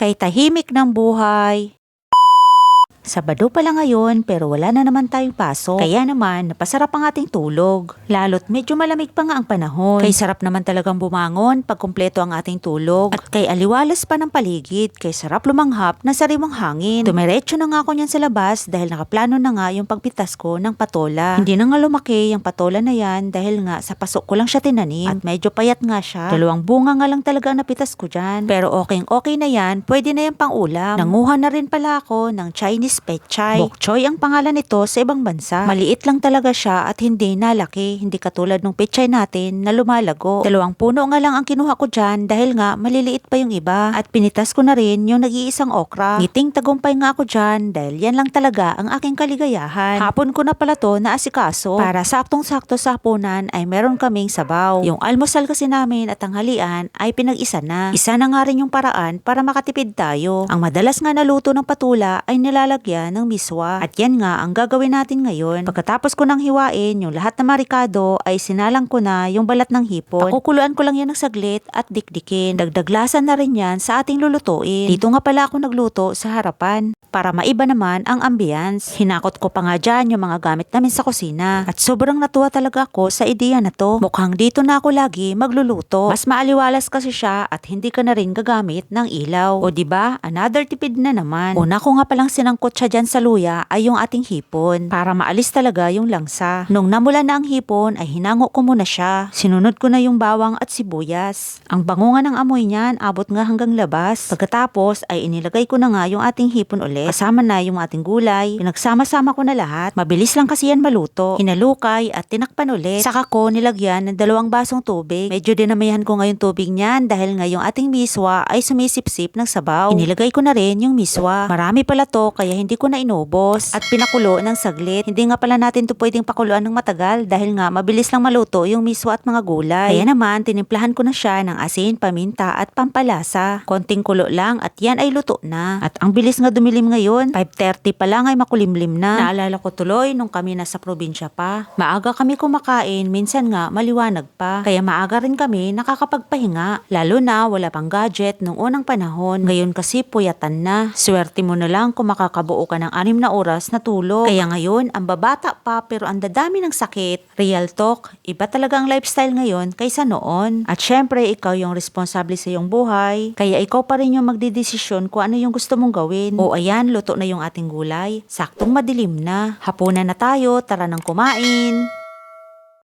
kay tahimik ng buhay. Sabado pala ngayon pero wala na naman tayong pasok. Kaya naman, napasarap ang ating tulog. Lalo't medyo malamig pa nga ang panahon. Kay sarap naman talagang bumangon pag kumpleto ang ating tulog. At kay aliwalas pa ng paligid, kay sarap lumanghap ng sariwang hangin. Dumiretso na nga ako niyan sa labas dahil nakaplano na nga yung pagpitas ko ng patola. Hindi na nga lumaki yung patola na yan dahil nga sa pasok ko lang siya tinanim. At medyo payat nga siya. Dalawang bunga nga lang talaga ang napitas ko dyan. Pero okay okay na yan, pwede na yan pang ulam. Nanguha na rin pala ako ng Chinese pechay. Bok choy ang pangalan nito sa ibang bansa. Maliit lang talaga siya at hindi nalaki. Hindi katulad ng pechay natin na lumalago. Dalawang puno nga lang ang kinuha ko dyan dahil nga maliliit pa yung iba. At pinitas ko na rin yung nag-iisang okra. Ngiting tagumpay nga ako dyan dahil yan lang talaga ang aking kaligayahan. Hapon ko na pala to naasikaso. Para saktong-sakto sa hapunan ay meron kaming sabaw. Yung almusal kasi namin at tanghalian ay pinag-isa na. Isa na nga rin yung paraan para makatipid tayo. Ang madalas nga naluto ng patula ay nilalagyan ng miswa. At yan nga ang gagawin natin ngayon. Pagkatapos ko nang hiwain yung lahat ng marikado ay sinalang ko na yung balat ng hipon. Pakukuluan ko lang yan ng saglit at dikdikin. Dagdaglasan na rin yan sa ating lulutuin. Dito nga pala ako nagluto sa harapan para maiba naman ang ambience. Hinakot ko pa nga dyan yung mga gamit namin sa kusina. At sobrang natuwa talaga ako sa ideya na to. Mukhang dito na ako lagi magluluto. Mas maaliwalas kasi siya at hindi ka na rin gagamit ng ilaw. O ba another tipid na naman. Una ko nga palang sinangkot siya dyan sa luya ay yung ating hipon. Para maalis talaga yung langsa. Nung namula na ang hipon ay hinango ko muna siya. Sinunod ko na yung bawang at sibuyas. Ang bangungan ng amoy niyan abot nga hanggang labas. Pagkatapos ay inilagay ko na nga yung ating hipon ulit. Kasama na yung ating gulay. Pinagsama-sama ko na lahat. Mabilis lang kasi yan maluto. Hinalukay at tinakpan ulit. Saka ko nilagyan ng dalawang basong tubig. Medyo dinamihan ko ngayon tubig niyan dahil nga yung ating miswa ay sumisipsip ng sabaw. Inilagay ko na rin yung miswa. Marami pala to kaya hindi ko na inubos. At pinakulo ng saglit. Hindi nga pala natin to pwedeng pakuluan ng matagal dahil nga mabilis lang maluto yung miswa at mga gulay. Kaya naman tinimplahan ko na siya ng asin, paminta at pampalasa. Konting kulo lang at yan ay luto na. At ang bilis nga dumilim ngayon, 5.30 pa lang ay makulimlim na. Naalala ko tuloy nung kami nasa probinsya pa. Maaga kami kumakain, minsan nga maliwanag pa. Kaya maaga rin kami nakakapagpahinga. Lalo na wala pang gadget nung unang panahon. Ngayon kasi puyatan na. Swerte mo na lang kung makakabuo ka ng anim na oras na tulog. Kaya ngayon, ang babata pa pero ang dadami ng sakit. Real talk, iba talaga ang lifestyle ngayon kaysa noon. At syempre, ikaw yung responsable sa iyong buhay. Kaya ikaw pa rin yung magdidesisyon kung ano yung gusto mong gawin. O ayan, luto na yung ating gulay. Saktong madilim na. Hapunan na tayo, tara nang kumain.